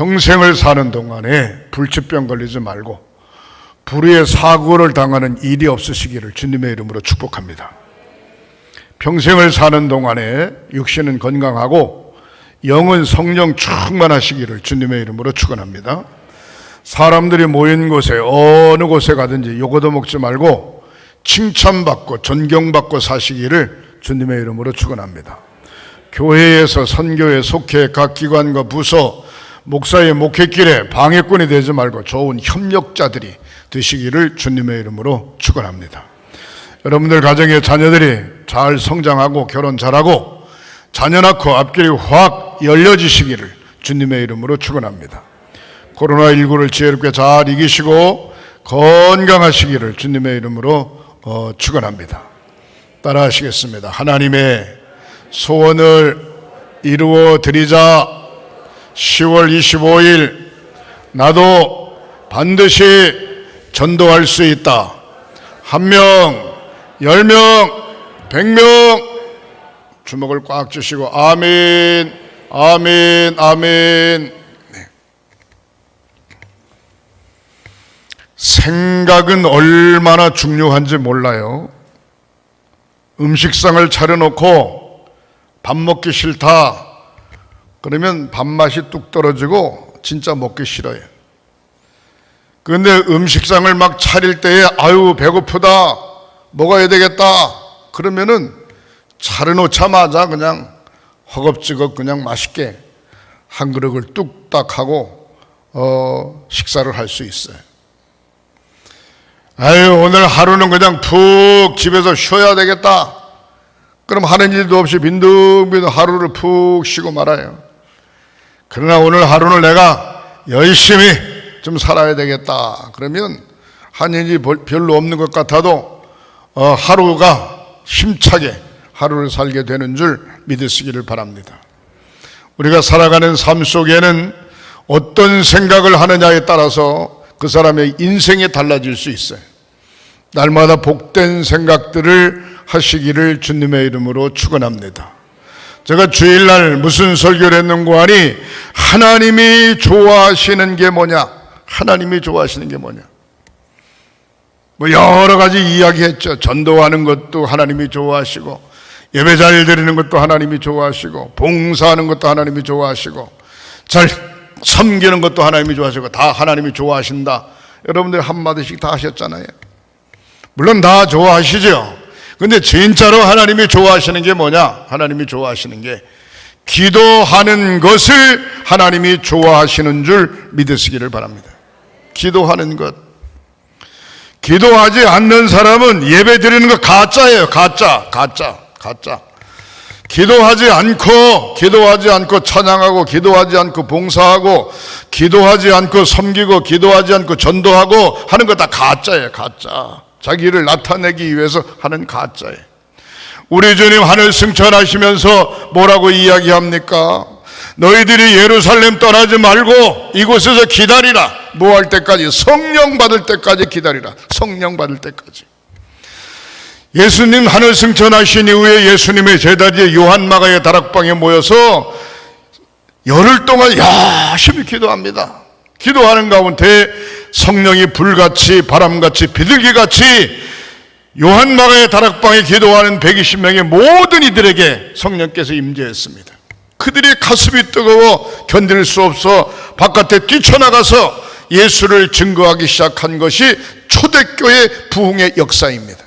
평생을 사는 동안에 불치병 걸리지 말고 불의의 사고를 당하는 일이 없으시기를 주님의 이름으로 축복합니다. 평생을 사는 동안에 육신은 건강하고 영은 성령 충만하시기를 주님의 이름으로 축원합니다. 사람들이 모인 곳에 어느 곳에 가든지 요거도 먹지 말고 칭찬받고 존경받고 사시기를 주님의 이름으로 축원합니다. 교회에서 선교에 속해 각 기관과 부서 목사의 목회길에 방해꾼이 되지 말고 좋은 협력자들이 되시기를 주님의 이름으로 축원합니다. 여러분들 가정의 자녀들이 잘 성장하고 결혼 잘하고 자녀 낳고 앞길이 확 열려지시기를 주님의 이름으로 축원합니다. 코로나19를 지혜롭게 잘 이기시고 건강하시기를 주님의 이름으로 어, 축원합니다. 따라하시겠습니다. 하나님의 소원을 이루어 드리자 10월 25일 나도 반드시 전도할 수 있다. 한 명, 열 명, 백 명 주먹을 꽉 쥐시고 아멘, 아멘, 아멘. 네. 생각은 얼마나 중요한지 몰라요. 음식상을 차려놓고 밥 먹기 싫다. 그러면 밥맛이 뚝 떨어지고 진짜 먹기 싫어요. 그런데 음식상을 막 차릴 때에 아유 배고프다 먹어야 되겠다 그러면은 차려놓자마자 그냥 허겁지겁 그냥 맛있게 한 그릇을 뚝딱 하고 어, 식사를 할 수 있어요. 아유 오늘 하루는 그냥 푹 집에서 쉬어야 되겠다. 그럼 하는 일도 없이 빈둥빈둥 하루를 푹 쉬고 말아요. 그러나 오늘 하루는 내가 열심히 좀 살아야 되겠다. 그러면 한 일이 별로 없는 것 같아도 어, 하루가 힘차게 하루를 살게 되는 줄 믿으시기를 바랍니다. 우리가 살아가는 삶 속에는 어떤 생각을 하느냐에 따라서 그 사람의 인생이 달라질 수 있어요. 날마다 복된 생각들을 하시기를 주님의 이름으로 축원합니다. 제가 주일날 무슨 설교를 했는고 하니 하나님이 좋아하시는 게 뭐냐? 하나님이 좋아하시는 게 뭐냐? 뭐 여러 가지 이야기했죠. 전도하는 것도 하나님이 좋아하시고 예배 잘 드리는 것도 하나님이 좋아하시고 봉사하는 것도 하나님이 좋아하시고 잘 섬기는 것도 하나님이 좋아하시고 다 하나님이 좋아하신다. 여러분들 한마디씩 다 하셨잖아요. 물론 다 좋아하시죠. 근데 진짜로 하나님이 좋아하시는 게 뭐냐? 하나님이 좋아하시는 게 기도하는 것을 하나님이 좋아하시는 줄 믿으시기를 바랍니다. 기도하는 것. 기도하지 않는 사람은 예배 드리는 거 가짜예요. 가짜, 가짜, 가짜. 기도하지 않고, 기도하지 않고 찬양하고, 기도하지 않고 봉사하고, 기도하지 않고 섬기고, 기도하지 않고 전도하고 하는 거 다 가짜예요. 가짜. 자기를 나타내기 위해서 하는 가짜예요. 우리 주님 하늘 승천하시면서 뭐라고 이야기합니까? 너희들이 예루살렘 떠나지 말고 이곳에서 기다리라. 뭐 할 때까지? 성령 받을 때까지 기다리라. 성령 받을 때까지. 예수님 하늘 승천하신 이후에 예수님의 제자지 요한마가의 다락방에 모여서 열흘 동안 열심히 기도합니다. 기도하는 가운데 성령이 불같이 바람같이 비둘기같이 요한마가의 다락방에 기도하는 120명의 모든 이들에게 성령께서 임재했습니다. 그들이 가슴이 뜨거워 견딜 수 없어 바깥에 뛰쳐나가서 예수를 증거하기 시작한 것이 초대교회 부흥의 역사입니다.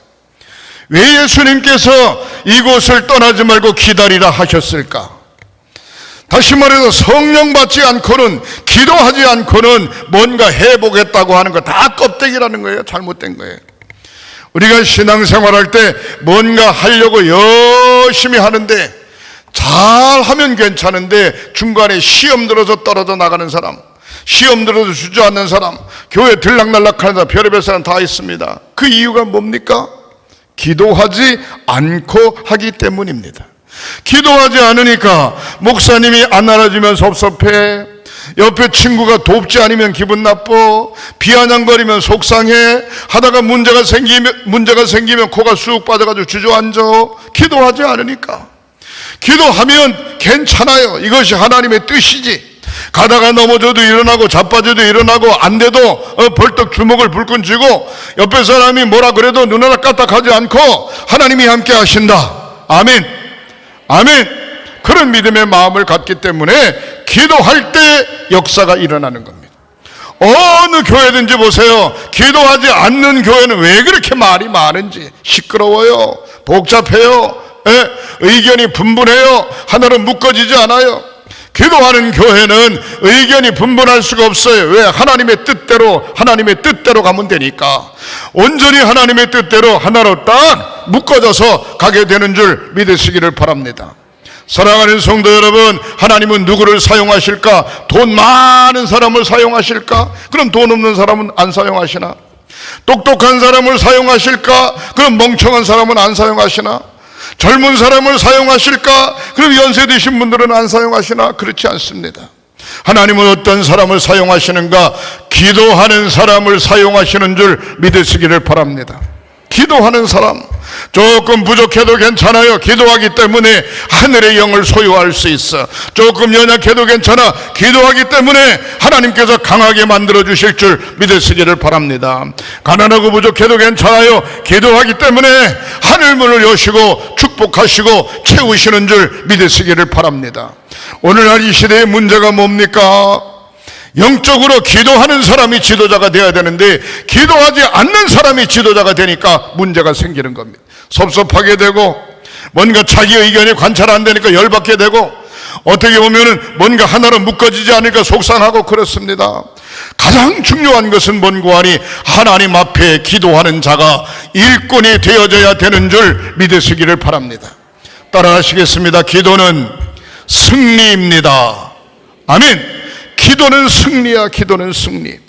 왜 예수님께서 이곳을 떠나지 말고 기다리라 하셨을까? 다시 말해서 성령 받지 않고는 기도하지 않고는 뭔가 해보겠다고 하는 거 다 껍데기라는 거예요. 잘못된 거예요. 우리가 신앙생활할 때 뭔가 하려고 열심히 하는데 잘하면 괜찮은데 중간에 시험 들어서 떨어져 나가는 사람 시험 들어서 주저앉는 사람 교회 들락날락하는 사람 별의별 사람 다 있습니다. 그 이유가 뭡니까? 기도하지 않고 하기 때문입니다. 기도하지 않으니까 목사님이 안 알아주면 섭섭해. 옆에 친구가 돕지 않으면 기분 나빠. 비아냥거리면 속상해. 하다가 문제가 생기면, 문제가 생기면 코가 쑥 빠져가지고 주저앉아. 기도하지 않으니까. 기도하면 괜찮아요. 이것이 하나님의 뜻이지. 가다가 넘어져도 일어나고 자빠져도 일어나고 안 돼도 어, 벌떡 주먹을 불끈 쥐고 옆에 사람이 뭐라 그래도 눈 하나 까딱하지 않고 하나님이 함께 하신다. 아멘. 아멘. 그런 믿음의 마음을 갖기 때문에 기도할 때 역사가 일어나는 겁니다. 어느 교회든지 보세요. 기도하지 않는 교회는 왜 그렇게 말이 많은지 시끄러워요. 복잡해요. 예? 의견이 분분해요. 하나로 묶어지지 않아요. 기도하는 교회는 의견이 분분할 수가 없어요. 왜? 하나님의 뜻대로, 하나님의 뜻대로 가면 되니까. 온전히 하나님의 뜻대로 하나로 딱 묶어져서 가게 되는 줄 믿으시기를 바랍니다. 사랑하는 성도 여러분, 하나님은 누구를 사용하실까? 돈 많은 사람을 사용하실까? 그럼 돈 없는 사람은 안 사용하시나? 똑똑한 사람을 사용하실까? 그럼 멍청한 사람은 안 사용하시나? 젊은 사람을 사용하실까? 그럼 연세 드신 분들은 안 사용하시나? 그렇지 않습니다. 하나님은 어떤 사람을 사용하시는가? 기도하는 사람을 사용하시는 줄 믿으시기를 바랍니다. 기도하는 사람 조금 부족해도 괜찮아요. 기도하기 때문에 하늘의 영을 소유할 수 있어. 조금 연약해도 괜찮아. 기도하기 때문에 하나님께서 강하게 만들어 주실 줄 믿으시기를 바랍니다. 가난하고 부족해도 괜찮아요. 기도하기 때문에 하늘 문을 여시고 축복하시고 채우시는 줄 믿으시기를 바랍니다. 오늘날 이 시대의 문제가 뭡니까? 영적으로 기도하는 사람이 지도자가 되어야 되는데 기도하지 않는 사람이 지도자가 되니까 문제가 생기는 겁니다. 섭섭하게 되고 뭔가 자기 의견이 관찰 안 되니까 열받게 되고 어떻게 보면은 뭔가 하나로 묶어지지 않으니까 속상하고 그렇습니다. 가장 중요한 것은 뭔고 하니 하나님 앞에 기도하는 자가 일꾼이 되어져야 되는 줄 믿으시기를 바랍니다. 따라하시겠습니다. 기도는 승리입니다. 아멘. 기도는 승리야, 기도는 승리.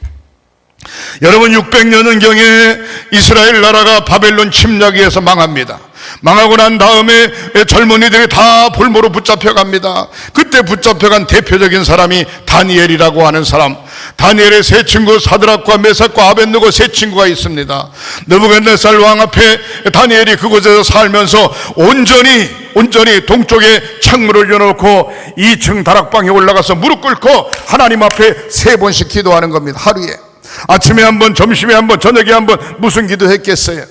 여러분 600년경에 이스라엘 나라가 바벨론 침략에서 망합니다. 망하고 난 다음에 젊은이들이 다 볼모로 붙잡혀 갑니다. 그때 붙잡혀 간 대표적인 사람이 다니엘이라고 하는 사람. 다니엘의 세 친구 사드락과 메삭과 아벤누고 세 친구가 있습니다. 느부갓네살 왕 앞에 다니엘이 그곳에서 살면서 온전히 온전히 동쪽에 창문을 열어놓고 2층 다락방에 올라가서 무릎 꿇고 하나님 앞에 세 번씩 기도하는 겁니다. 하루에. 아침에 한 번, 점심에 한 번, 저녁에 한 번 무슨 기도했겠어요?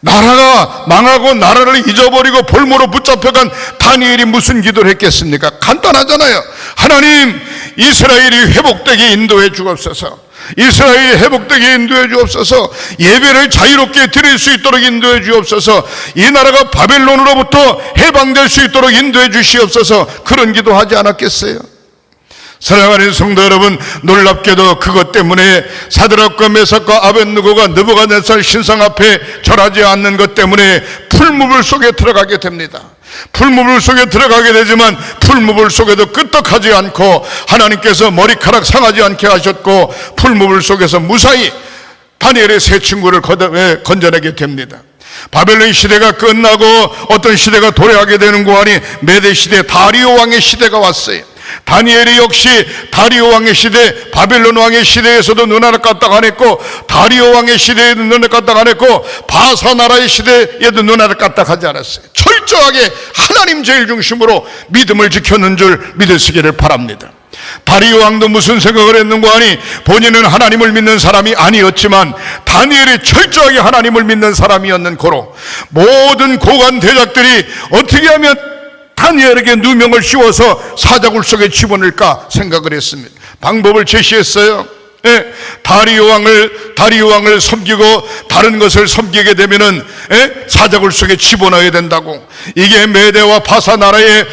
나라가 망하고 나라를 잊어버리고 볼모로 붙잡혀간 다니엘이 무슨 기도를 했겠습니까? 간단하잖아요. 하나님, 이스라엘이 회복되게 인도해 주옵소서. 이스라엘이 회복되게 인도해 주옵소서. 예배를 자유롭게 드릴 수 있도록 인도해 주옵소서. 이 나라가 바벨론으로부터 해방될 수 있도록 인도해 주시옵소서. 그런 기도하지 않았겠어요? 사랑하는 성도 여러분 놀랍게도 그것 때문에 사드락과 메삭과 아벤누고가 느부갓네살 신상 앞에 절하지 않는 것 때문에 풀무불 속에 들어가게 됩니다. 풀무불 속에 들어가게 되지만 풀무불 속에도 끄떡하지 않고 하나님께서 머리카락 상하지 않게 하셨고 풀무불 속에서 무사히 다니엘의 세 친구를 건져내게 됩니다. 바벨론 시대가 끝나고 어떤 시대가 도래하게 되는 거 아니 메대 시대 다리오 왕의 시대가 왔어요. 다니엘이 역시 다리오 왕의 시대, 바벨론 왕의 시대에서도 눈 하나 까딱 안 했고, 다리오 왕의 시대에도 눈 하나 까딱 안 했고, 바사 나라의 시대에도 눈 하나 까딱 하지 않았어요. 철저하게 하나님 제일 중심으로 믿음을 지켰는 줄 믿으시기를 바랍니다. 다리오 왕도 무슨 생각을 했는고 하니 본인은 하나님을 믿는 사람이 아니었지만 다니엘이 철저하게 하나님을 믿는 사람이었는 고로 모든 고관 대작들이 어떻게 하면 다니엘에게 누명을 씌워서 사자굴 속에 집어넣을까 생각을 했습니다. 방법을 제시했어요. 예, 다리오 왕을 다리오 왕을 섬기고 다른 것을 섬기게 되면은 예, 사자굴 속에 집어넣어야 된다고. 이게 메대와 파사 나라의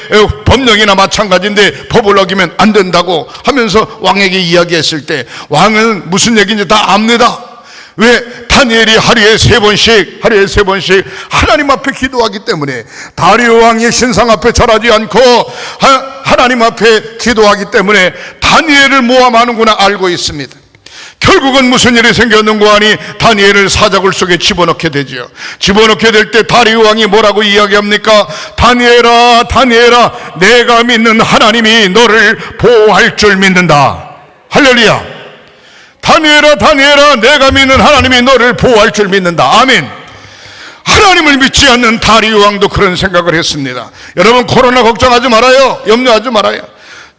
법령이나 마찬가지인데 법을 어기면 안 된다고 하면서 왕에게 이야기했을 때 왕은 무슨 얘기인지 다 압니다. 왜 다니엘이 하루에 세 번씩 하루에 세 번씩 하나님 앞에 기도하기 때문에 다리오 왕의 신상 앞에 절하지 않고 하, 나님 앞에 기도하기 때문에 다니엘을 모함하는구나 알고 있습니다. 결국은 무슨 일이 생겼는고 하니 다니엘을 사자굴 속에 집어넣게 되죠. 집어넣게 될 때 다리오 왕이 뭐라고 이야기합니까? 다니엘아, 다니엘아, 내가 믿는 하나님이 너를 보호할 줄 믿는다. 할렐루야. 다니엘아 다니엘아 내가 믿는 하나님이 너를 보호할 줄 믿는다 아멘 하나님을 믿지 않는 다리오 왕도 그런 생각을 했습니다. 여러분 코로나 걱정하지 말아요. 염려하지 말아요.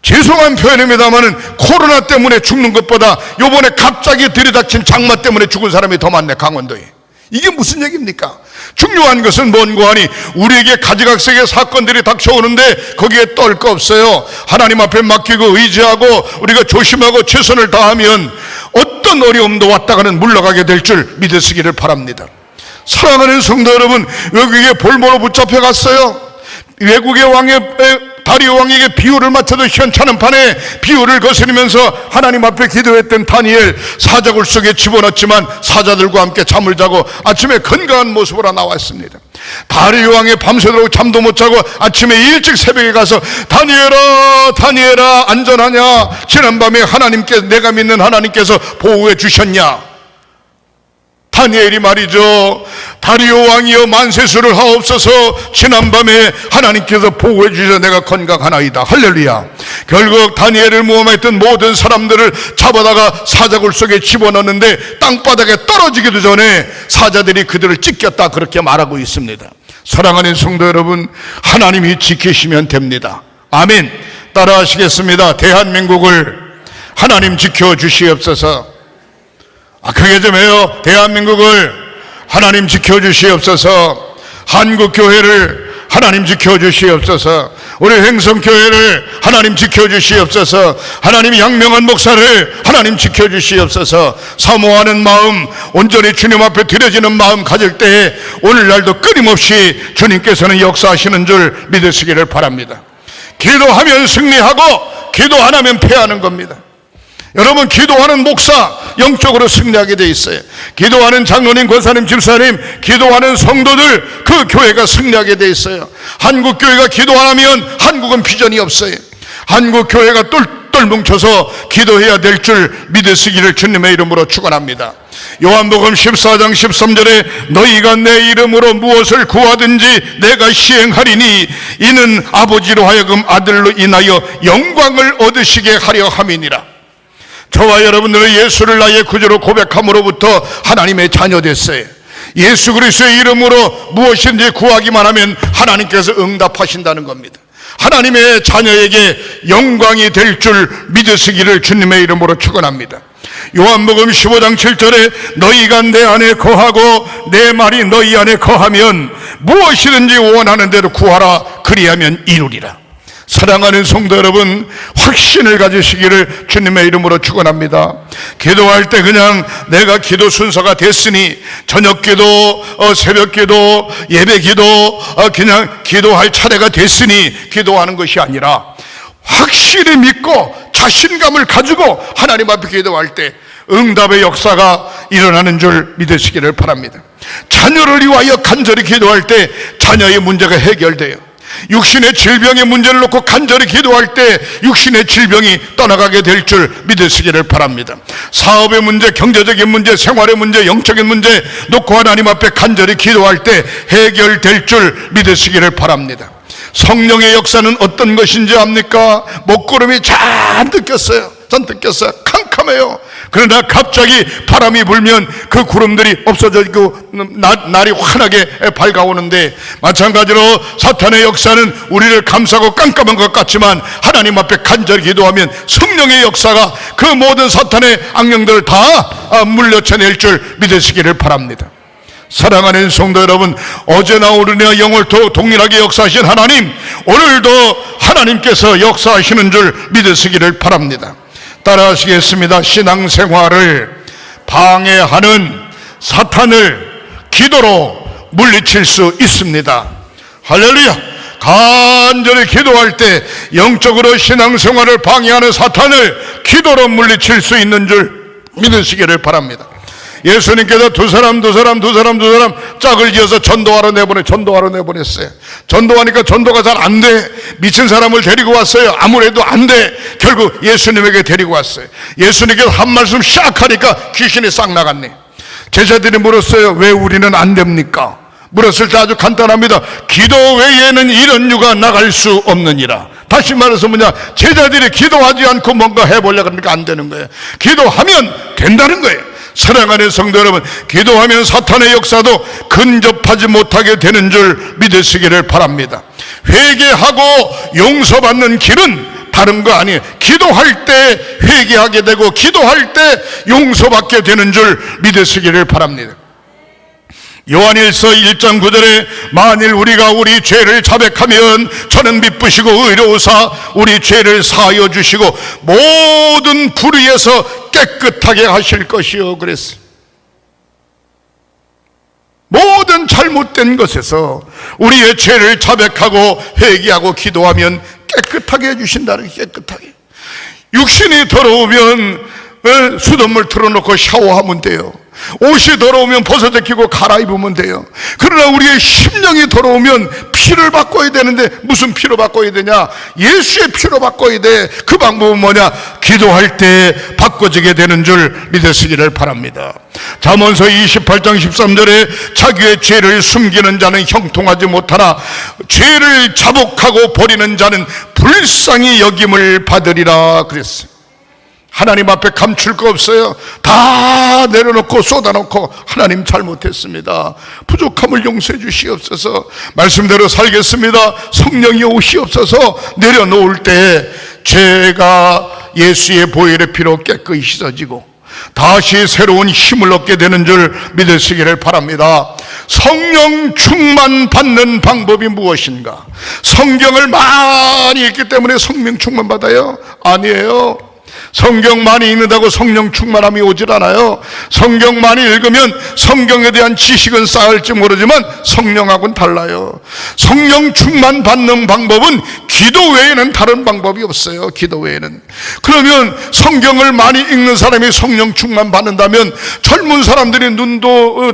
죄송한 표현입니다만은 코로나 때문에 죽는 것보다 요번에 갑자기 들이닥친 장마 때문에 죽은 사람이 더 많네 강원도에. 이게 무슨 얘기입니까? 중요한 것은 뭔고 하니 우리에게 가지각색의 사건들이 닥쳐오는데 거기에 떨 거 없어요. 하나님 앞에 맡기고 의지하고 우리가 조심하고 최선을 다하면 어떤 어려움도 왔다가는 물러가게 될 줄 믿으시기를 바랍니다. 사랑하는 성도 여러분, 외국에 볼모로 붙잡혀 갔어요. 외국의 왕의 다리오 왕에게 비유를 맞춰도 시원찮은 판에 비유를 거스르면서 하나님 앞에 기도했던 다니엘 사자굴 속에 집어넣었지만 사자들과 함께 잠을 자고 아침에 건강한 모습으로 나왔습니다. 다리오 왕의 밤새도록 잠도 못 자고 아침에 일찍 새벽에 가서 다니엘아 다니엘아 안전하냐? 지난밤에 하나님께 내가 믿는 하나님께서 보호해 주셨냐 다니엘이 말이죠. 다리오 왕이여 만세수를 하옵소서 지난밤에 하나님께서 보호해 주셔 내가 건강하나이다. 할렐루야. 결국 다니엘을 모험했던 모든 사람들을 잡아다가 사자굴 속에 집어넣는데 땅바닥에 떨어지기도 전에 사자들이 그들을 찢겼다 그렇게 말하고 있습니다. 사랑하는 성도 여러분, 하나님이 지키시면 됩니다. 아멘. 따라하시겠습니다. 대한민국을 하나님 지켜 주시옵소서. 아, 크게 좀 해요. 대한민국을 하나님 지켜주시옵소서. 한국교회를 하나님 지켜주시옵소서. 우리 행성교회를 하나님 지켜주시옵소서. 하나님 양명한 목사를 하나님 지켜주시옵소서. 사모하는 마음, 온전히 주님 앞에 드려지는 마음 가질 때에 오늘날도 끊임없이 주님께서는 역사하시는 줄 믿으시기를 바랍니다. 기도하면 승리하고 기도 안 하면 패하는 겁니다. 여러분 기도하는 목사 영적으로 승리하게 돼 있어요. 기도하는 장로님, 권사님, 집사님, 기도하는 성도들 그 교회가 승리하게 돼 있어요. 한국 교회가 기도 안 하면 한국은 비전이 없어요. 한국 교회가 똘똘 뭉쳐서 기도해야 될 줄 믿으시기를 주님의 이름으로 축원합니다. 요한복음 14장 13절에 너희가 내 이름으로 무엇을 구하든지 내가 시행하리니 이는 아버지로 하여금 아들로 인하여 영광을 얻으시게 하려 함이니라. 저와 여러분들은 예수를 나의 구주로 고백함으로부터 하나님의 자녀 됐어요. 예수 그리스도의 이름으로 무엇인지 구하기만 하면 하나님께서 응답하신다는 겁니다. 하나님의 자녀에게 영광이 될 줄 믿으시기를 주님의 이름으로 축원합니다. 요한복음 15장 7절에 너희가 내 안에 거하고 내 말이 너희 안에 거하면 무엇이든지 원하는 대로 구하라 그리하면 이루리라. 사랑하는 성도 여러분 확신을 가지시기를 주님의 이름으로 축원합니다. 기도할 때 그냥 내가 기도 순서가 됐으니 저녁 기도, 어, 새벽 기도, 예배 기도 어, 그냥 기도할 차례가 됐으니 기도하는 것이 아니라 확실히 믿고 자신감을 가지고 하나님 앞에 기도할 때 응답의 역사가 일어나는 줄 믿으시기를 바랍니다. 자녀를 위하여 간절히 기도할 때 자녀의 문제가 해결돼요. 육신의 질병의 문제를 놓고 간절히 기도할 때 육신의 질병이 떠나가게 될 줄 믿으시기를 바랍니다. 사업의 문제, 경제적인 문제, 생활의 문제, 영적인 문제 놓고 하나님 앞에 간절히 기도할 때 해결될 줄 믿으시기를 바랍니다. 성령의 역사는 어떤 것인지 압니까? 먹구름이 잔뜩 꼈어요. 잔뜩 꼈어요. 캄캄해요. 그러나 갑자기 바람이 불면 그 구름들이 없어지고 날이 환하게 밝아오는데 마찬가지로 사탄의 역사는 우리를 감싸고 깜깜한 것 같지만 하나님 앞에 간절히 기도하면 성령의 역사가 그 모든 사탄의 악령들을 다 아, 물려쳐낼 줄 믿으시기를 바랍니다. 사랑하는 성도 여러분, 어제나 오늘이나 영월토 동일하게 역사하신 하나님, 오늘도 하나님께서 역사하시는 줄 믿으시기를 바랍니다. 따라하시겠습니다. 신앙생활을 방해하는 사탄을 기도로 물리칠 수 있습니다. 할렐루야! 간절히 기도할 때 영적으로 신앙생활을 방해하는 사탄을 기도로 물리칠 수 있는 줄 믿으시기를 바랍니다. 예수님께서 두 사람 두 사람 두 사람 두 사람 짝을 지어서 전도하러 내보내 전도하러 내보냈어요. 전도하니까 전도가 잘 안 돼. 미친 사람을 데리고 왔어요. 아무래도 안 돼. 결국 예수님에게 데리고 왔어요. 예수님께서 한 말씀 샥 하니까 귀신이 싹 나갔네. 제자들이 물었어요. 왜 우리는 안 됩니까? 물었을 때 아주 간단합니다. 기도 외에는 이런 유가 나갈 수 없느니라. 다시 말해서 뭐냐? 제자들이 기도하지 않고 뭔가 해보려고 하니까 안 되는 거예요. 기도하면 된다는 거예요. 사랑하는 성도 여러분, 기도하면 사탄의 역사도 근접하지 못하게 되는 줄 믿으시기를 바랍니다. 회개하고 용서받는 길은 다른 거 아니에요. 기도할 때 회개하게 되고 기도할 때 용서받게 되는 줄 믿으시기를 바랍니다. 요한일서 1장 9절에 만일 우리가 우리 죄를 자백하면 저는 미쁘시고 의로우사 우리 죄를 사하여 주시고 모든 불의에서 깨끗하게 하실 것이요 그랬어요. 모든 잘못된 것에서 우리의 죄를 자백하고 회개하고 기도하면 깨끗하게 해주신다는 게 깨끗하게. 육신이 더러우면 어, 수돗물 틀어놓고 샤워하면 돼요. 옷이 더러우면 벗어제끼고 갈아입으면 돼요. 그러나 우리의 심령이 더러우면 피를 바꿔야 되는데 무슨 피로 바꿔야 되냐? 예수의 피로 바꿔야 돼. 그 방법은 뭐냐? 기도할 때 바꿔지게 되는 줄 믿으시기를 바랍니다. 잠언서 28장 13절에 자기의 죄를 숨기는 자는 형통하지 못하나 죄를 자복하고 버리는 자는 불쌍히 여김을 받으리라 그랬어요. 하나님 앞에 감출 거 없어요. 다 내려놓고 쏟아놓고 하나님 잘못했습니다. 부족함을 용서해 주시옵소서. 말씀대로 살겠습니다. 성령이 오시옵소서 내려놓을 때 죄가 예수의 보혈의 피로 깨끗이 씻어지고 다시 새로운 힘을 얻게 되는 줄 믿으시기를 바랍니다. 성령 충만 받는 방법이 무엇인가? 성경을 많이 읽기 때문에 성령 충만 받아요? 아니에요. 성경 많이 읽는다고 성령 충만함이 오질 않아요. 성경 많이 읽으면 성경에 대한 지식은 쌓을지 모르지만 성령하고는 달라요. 성령 충만 받는 방법은 기도 외에는 다른 방법이 없어요. 기도 외에는. 그러면 성경을 많이 읽는 사람이 성령 충만 받는다면 젊은 사람들이 눈도 어,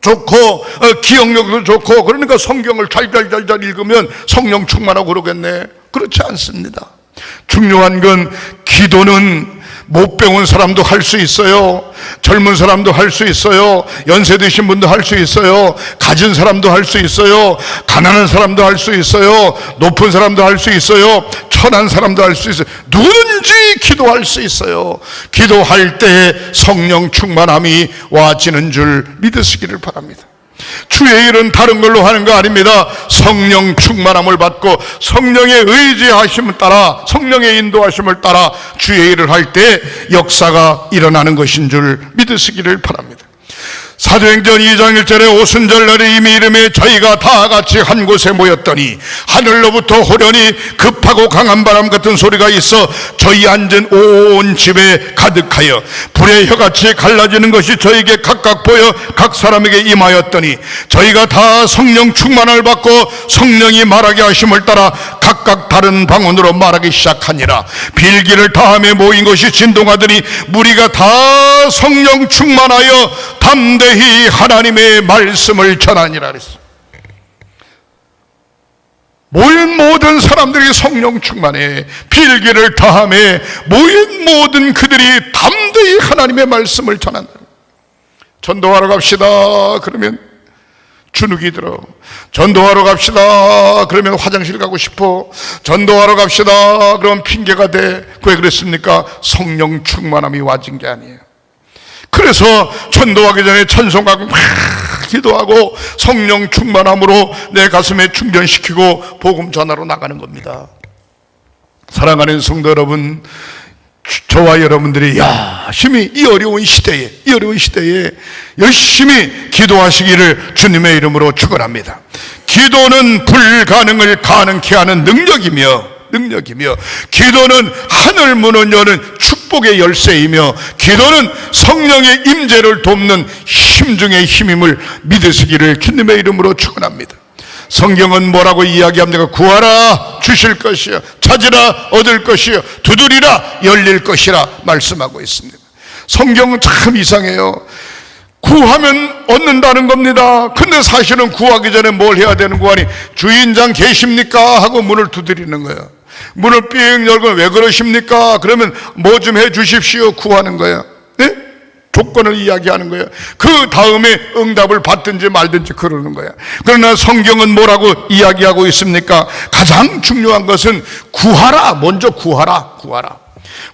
좋고 어, 기억력도 좋고 그러니까 성경을 잘잘잘잘 읽으면 성령 충만하고 그러겠네. 그렇지 않습니다. 중요한 건 기도는 못 배운 사람도 할 수 있어요. 젊은 사람도 할 수 있어요. 연세 드신 분도 할 수 있어요. 가진 사람도 할 수 있어요. 가난한 사람도 할 수 있어요. 높은 사람도 할 수 있어요. 천한 사람도 할 수 있어요. 누구든지 기도할 수 있어요. 기도할 때 성령 충만함이 와지는 줄 믿으시기를 바랍니다. 주의 일은 다른 걸로 하는 거 아닙니다. 성령 충만함을 받고 성령의 의지하심을 따라 성령의 인도하심을 따라 주의 일을 할 때 역사가 일어나는 것인 줄 믿으시기를 바랍니다. 사도행전 2장 1절에 오순절 날에 이미 이름에 저희가 다 같이 한 곳에 모였더니 하늘로부터 호련히 급하고 강한 바람 같은 소리가 있어 저희 앉은 온 집에 가득하여 불의 혀같이 갈라지는 것이 저에게 각각 보여 각 사람에게 임하였더니 저희가 다 성령 충만을 받고 성령이 말하게 하심을 따라 각각 다른 방언으로 말하기 시작하니라. 빌기를 다함에 모인 것이 진동하더니 무리가 다 성령 충만하여 담대 히 하나님의 말씀을 전하니라 그랬어. 모인 모든 사람들이 성령 충만해 필기를 다함에 모인 모든 그들이 담대히 하나님의 말씀을 전한다. 전도하러 갑시다. 그러면 주눅이 들어. 전도하러 갑시다. 그러면 화장실 가고 싶어. 전도하러 갑시다. 그럼 핑계가 돼. 왜 그랬습니까? 성령 충만함이 와진 게 아니에요. 그래서 전도하기 전에 찬송하고 막 기도하고 성령 충만함으로 내 가슴에 충전시키고 복음 전하러 나가는 겁니다. 사랑하는 성도 여러분, 저와 여러분들이 열심히 이 어려운 시대에 이 어려운 시대에 열심히 기도하시기를 주님의 이름으로 축원합니다. 기도는 불가능을 가능케 하는 능력이며 능력이며 기도는 하늘 문을 여는 축복의 열쇠이며 기도는 성령의 임재를 돕는 힘 중의 힘임을 믿으시기를 주님의 이름으로 축원합니다. 성경은 뭐라고 이야기합니까? 구하라 주실 것이요 찾으라 얻을 것이요 두드리라 열릴 것이라 말씀하고 있습니다. 성경은 참 이상해요. 구하면 얻는다는 겁니다. 근데 사실은 구하기 전에 뭘 해야 되는 거 아니? 주인장 계십니까? 하고 문을 두드리는 거예요. 문을 삥 열고 왜 그러십니까? 그러면 뭐 좀 해 주십시오. 구하는 거예요. 네? 조건을 이야기하는 거예요. 그 다음에 응답을 받든지 말든지 그러는 거예요. 그러나 성경은 뭐라고 이야기하고 있습니까? 가장 중요한 것은 구하라. 먼저 구하라. 구하라.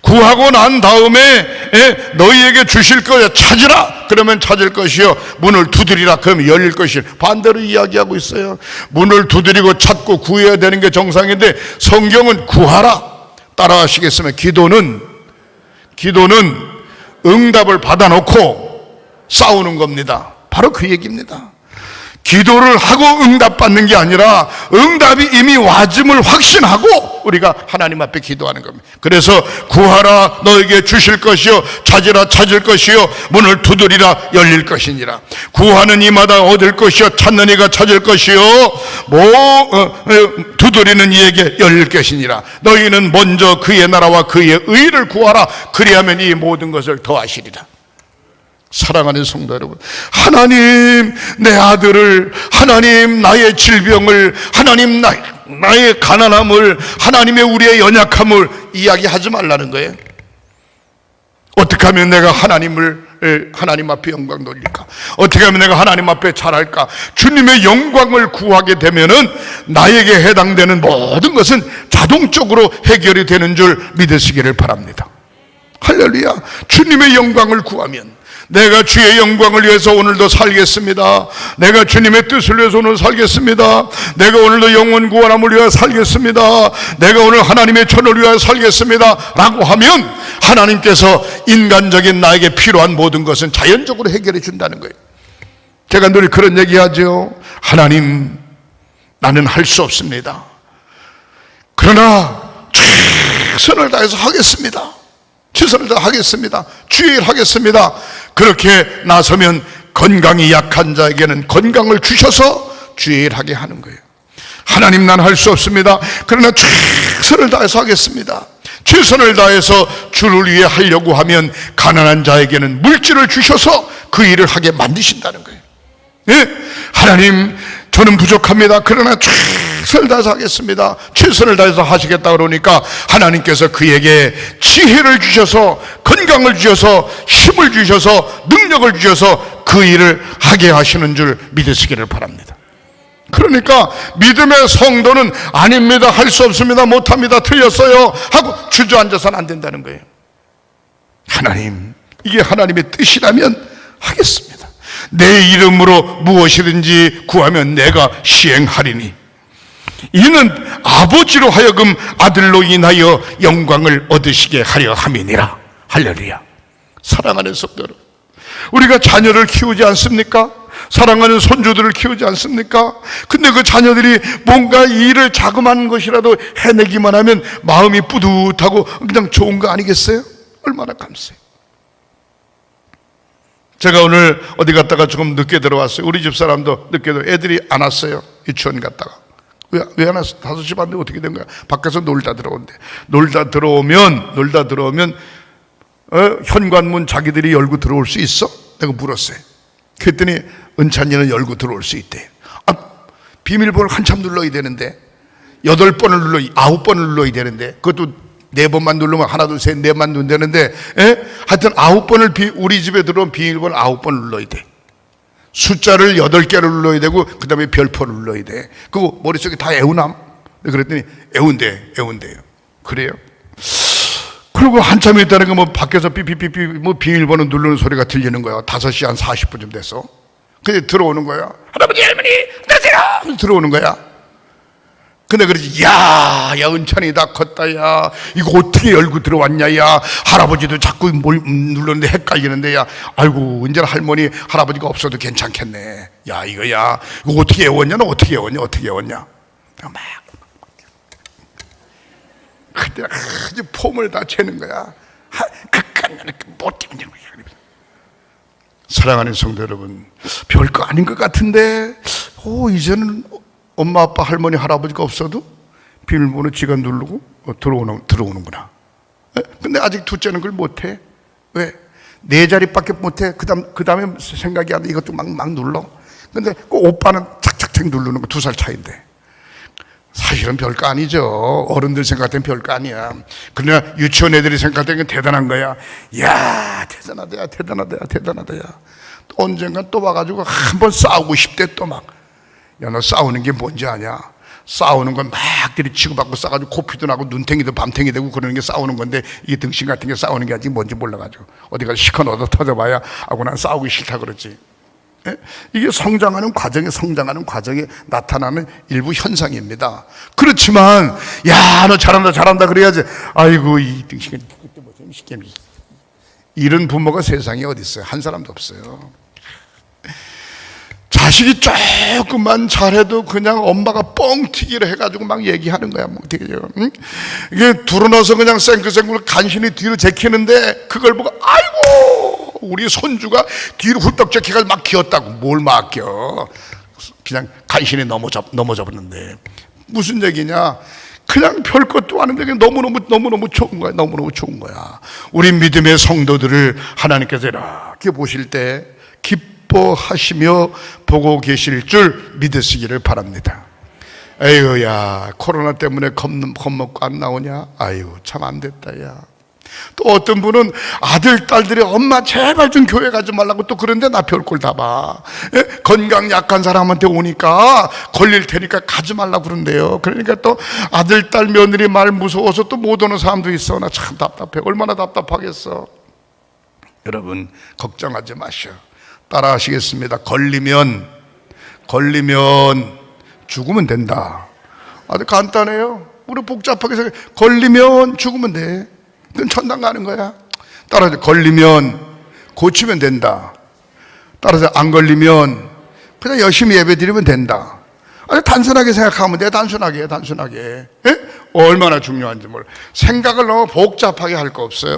구하고 난 다음에 에, 너희에게 주실 거야 찾으라. 그러면 찾을 것이요. 문을 두드리라. 그러면 열릴 것이요. 반대로 이야기하고 있어요. 문을 두드리고 찾고 구해야 되는 게 정상인데 성경은 구하라. 따라하시겠으면 기도는 기도는 응답을 받아놓고 싸우는 겁니다. 바로 그 얘기입니다 기도를 하고 응답받는 게 아니라 응답이 이미 와짐을 확신하고 우리가 하나님 앞에 기도하는 겁니다. 그래서 구하라 너에게 주실 것이요 찾으라 찾을 것이요 문을 두드리라 열릴 것이니라. 구하는 이마다 얻을 것이요 찾는 이가 찾을 것이요 뭐 어, 어, 두드리는 이에게 열릴 것이니라. 너희는 먼저 그의 나라와 그의 의를 구하라. 그리하면 이 모든 것을 더하시리라. 사랑하는 성도 여러분, 하나님 내 아들을, 하나님 나의 질병을, 하나님 나, 나의 가난함을, 하나님의 우리의 연약함을 이야기하지 말라는 거예요. 어떻게 하면 내가 하나님을 에, 하나님 앞에 영광 돌릴까? 어떻게 하면 내가 하나님 앞에 잘할까? 주님의 영광을 구하게 되면은 나에게 해당되는 모든 것은 자동적으로 해결이 되는 줄 믿으시기를 바랍니다. 할렐루야. 주님의 영광을 구하면 내가 주의 영광을 위해서 오늘도 살겠습니다. 내가 주님의 뜻을 위해서 오늘 살겠습니다. 내가 오늘도 영원 구원함을 위하여 살겠습니다. 내가 오늘 하나님의 천을 위하여 살겠습니다. 라고 하면 하나님께서 인간적인 나에게 필요한 모든 것은 자연적으로 해결해 준다는 거예요. 제가 늘 그런 얘기하죠. 하나님, 나는 할 수 없습니다. 그러나 최선을 다해서 하겠습니다. 최선을 다하겠습니다. 주의 일 하겠습니다. 그렇게 나서면 건강이 약한 자에게는 건강을 주셔서 주의 일 하게 하는 거예요. 하나님 난 할 수 없습니다. 그러나 최선을 다해서 하겠습니다. 최선을 다해서 주를 위해 하려고 하면 가난한 자에게는 물질을 주셔서 그 일을 하게 만드신다는 거예요. 예? 하나님, 저는 부족합니다. 그러나 최선을 다해서 하겠습니다. 최선을 다해서 하시겠다 그러니까 하나님께서 그에게 지혜를 주셔서 건강을 주셔서 힘을 주셔서 능력을 주셔서 그 일을 하게 하시는 줄 믿으시기를 바랍니다. 그러니까 믿음의 성도는 아닙니다. 할 수 없습니다. 못합니다. 틀렸어요. 하고 주저앉아서는 안 된다는 거예요. 하나님, 이게 하나님의 뜻이라면 하겠습니다. 내 이름으로 무엇이든지 구하면 내가 시행하리니. 이는 아버지로 하여금 아들로 인하여 영광을 얻으시게 하려 함이니라. 할렐루야. 사랑하는 성도 여러분. 우리가 자녀를 키우지 않습니까? 사랑하는 손주들을 키우지 않습니까? 근데 그 자녀들이 뭔가 일을 자그마한 것이라도 해내기만 하면 마음이 뿌듯하고 그냥 좋은 거 아니겠어요? 얼마나 감사해요. 제가 오늘 어디 갔다가 조금 늦게 들어왔어요. 우리 집 사람도 늦게 들어 애들이 안 왔어요. 유치원 갔다가. 왜, 왜안 왔어? 다섯 시 반에 어떻게 된 거야? 밖에서 놀다 들어온대. 놀다 들어오면, 놀다 들어오면, 어, 현관문 자기들이 열고 들어올 수 있어? 내가 물었어요. 그랬더니 은찬이는 열고 들어올 수 있대. 아, 비밀번호 한참 눌러야 되는데, 여덟 번을 눌러, 아홉 번을 눌러야 되는데, 그것도 네 번만 누르면 하나, 둘, 셋, 넷만 누르면 되는데, 에? 하여튼 아홉 번을 비, 우리 집에 들어온 비밀번호 아홉 번 눌러야 돼. 숫자를 여덟 개를 눌러야 되고, 그 다음에 별표를 눌러야 돼. 그거 머릿속에 다 애우남? 그랬더니, 애운대, 애운대요. 그래요? 그리고 한참 있다는 거 뭐 밖에서 삐삐삐삐 뭐 비밀번호 누르는 소리가 들리는 거야. 다섯 시한 40분쯤 됐어. 근데 들어오는 거야. 할아버지, 할머니, 안녕하세요! 들어오는 거야. 근데 그러지, 야, 야, 은찬이 다 컸다, 야. 이거 어떻게 열고 들어왔냐, 야. 할아버지도 자꾸 뭘 눌렀는데 헷갈리는데, 야. 아이고, 이제 할머니, 할아버지가 없어도 괜찮겠네. 야, 이거, 야. 이거 어떻게 외웠냐, 너 어떻게 외웠냐, 어떻게 외웠냐. 막. 그때 아주 폼을 다 채는 거야. 잡는 거야. 사랑하는 성도 여러분, 별거 아닌 것 같은데, 오, 이제는 엄마, 아빠, 할머니, 할아버지가 없어도 비밀번호 지가 누르고 어, 들어오는, 들어오는구나. 에? 근데 아직 둘째는 그걸 못해. 왜? 네 자리밖에 못해. 그 다음, 그 다음에 생각이 안 돼. 이것도 막, 막 눌러. 근데 그 오빠는 착착착 누르는 거 두 살 차인데. 사실은 별거 아니죠. 어른들 생각할 땐 별거 아니야. 그러나 유치원 애들이 생각할 때는 대단한 거야. 야 대단하다, 야, 대단하다, 야, 대단하다. 야. 또 언젠간 또 와가지고 한 번 싸우고 싶대 또 막. 야, 너 싸우는 게 뭔지 아냐? 싸우는 건 막 들이치고 받고 싸가지고 코피도 나고 눈탱이도 밤탱이 되고 그러는 게 싸우는 건데 이게 등신 같은 게 싸우는 게 아직 뭔지 몰라가지고 어디 가서 시커 얻어 터져봐야 하고 난 싸우기 싫다 그러지. 예? 이게 성장하는 과정에 성장하는 과정에 나타나는 일부 현상입니다. 그렇지만 야 너 잘한다 잘한다 그래야지. 아이고 이 등신이 그때 시켜 이런 부모가 세상에 어디 있어요? 한 사람도 없어요 자식이 조금만 잘해도 그냥 엄마가 뻥튀기를 해가지고 막 얘기하는 거야. 뻥튀기죠 응? 이게 두루넣어서 그냥 생글생글 간신히 뒤로 제키는데 그걸 보고 아이고 우리 손주가 뒤로 훌떡 제키가 막 기었다고. 뭘 맡겨 그냥 간신히 넘어져, 넘어져버렸는데. 무슨 얘기냐? 그냥 별 것도 아닌데 너무너무 너무너무 좋은 거야. 너무너무 좋은 거야. 우리 믿음의 성도들을 하나님께서 이렇게 보실 때 기뻐 하시며 보고 계실 줄 믿으시기를 바랍니다. 에이구야 코로나 때문에 겁, 겁먹고 안 나오냐? 아유 참 안 됐다 야 또 어떤 분은 아들 딸들이 엄마 제발 좀 교회 가지 말라고 또 그런데 나 별꼴 다 봐. 예? 건강 약한 사람한테 오니까 걸릴 테니까 가지 말라고 그런대요. 그러니까 또 아들 딸 며느리 말 무서워서 또 못 오는 사람도 있어. 나 참 답답해. 얼마나 답답하겠어. 여러분 걱정하지 마셔 따라 하시겠습니다. 걸리면 걸리면 죽으면 된다. 아주 간단해요. 우리 복잡하게 생각해 걸리면 죽으면 돼. 그건 천당 가는 거야. 따라서 걸리면 고치면 된다. 따라서 안 걸리면 그냥 열심히 예배 드리면 된다. 아주 단순하게 생각하면 돼. 단순하게 단순하게. 예? 얼마나 중요한지 몰라. 생각을 너무 복잡하게 할 거 없어요.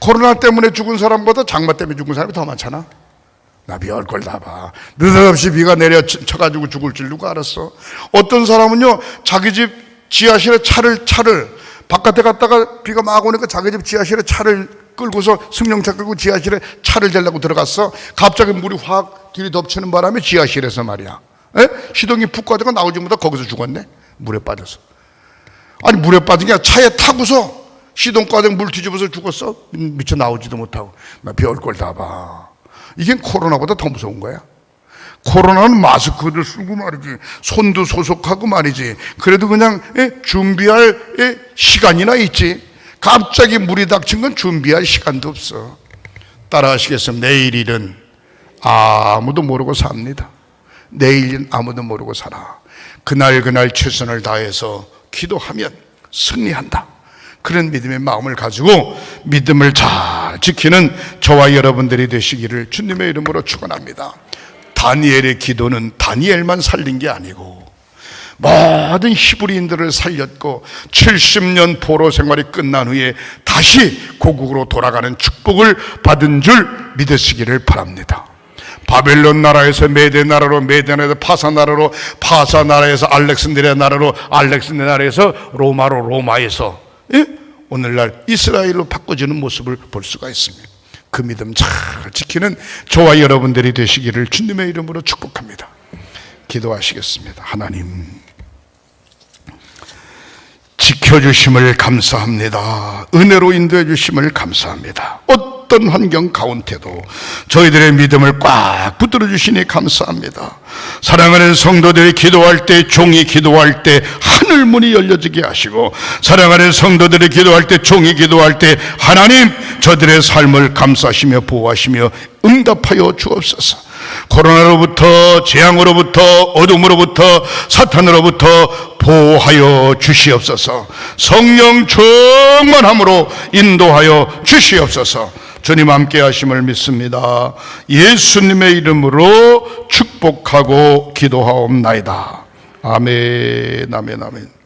코로나 때문에 죽은 사람보다 장마 때문에 죽은 사람이 더 많잖아 나비올걸다 봐. 느닷없이 비가 내려 쳐- 쳐가지고 죽을 줄 누가 알았어? 어떤 사람은요, 자기 집 지하실에 차를, 차를, 바깥에 갔다가 비가 막 오니까 자기 집 지하실에 차를 끌고서 승용차 끌고 지하실에 차를 재려고 들어갔어. 갑자기 물이 확 뒤로 덮치는 바람에 지하실에서 말이야. 에? 시동이 푹 꺼져가 나오지 못하 거기서 죽었네. 물에 빠져서. 아니, 물에 빠진 게 차에 타고서 시동 꺼져 물 뒤집어서 죽었어. 미쳐 나오지도 못하고. 나비올걸다 봐. 이게 코로나보다 더 무서운 거야. 코로나는 마스크를 쓰고 말이지, 손도 소속하고 말이지. 그래도 그냥 예, 준비할 예, 시간이나 있지. 갑자기 물이 닥친 건 준비할 시간도 없어. 따라하시겠습니다. 내일일은 아무도 모르고 삽니다. 내일은 아무도 모르고 살아. 그날 그날 최선을 다해서 기도하면 승리한다. 그런 믿음의 마음을 가지고 믿음을 잘 지키는 저와 여러분들이 되시기를 주님의 이름으로 축원합니다. 다니엘의 기도는 다니엘만 살린 게 아니고 모든 히브리인들을 살렸고 70년 포로 생활이 끝난 후에 다시 고국으로 돌아가는 축복을 받은 줄 믿으시기를 바랍니다. 바벨론 나라에서 메대 나라로 메대 나라에서 파사 나라로 파사 나라에서 알렉산드리아 나라로 알렉산드리아 나라에서 로마로 로마에서 예? 오늘날 이스라엘로 바꿔지는 모습을 볼 수가 있습니다. 그 믿음 잘 지키는 저와 여러분들이 되시기를 주님의 이름으로 축복합니다. 기도하시겠습니다. 하나님 지켜주심을 감사합니다. 은혜로 인도해 주심을 감사합니다. 어떤 환경 가운데도 저희들의 믿음을 꽉 붙들어 주시니 감사합니다. 사랑하는 성도들이 기도할 때 종이 기도할 때 하늘 문이 열려지게 하시고 사랑하는 성도들이 기도할 때 종이 기도할 때 하나님 저들의 삶을 감싸시며 보호하시며 응답하여 주옵소서. 코로나로부터 재앙으로부터 어둠으로부터 사탄으로부터 보호하여 주시옵소서. 성령 충만함으로 인도하여 주시옵소서. 주님 함께 하심을 믿습니다. 예수님의 이름으로 축복하고 기도하옵나이다. 아멘, 아멘, 아멘.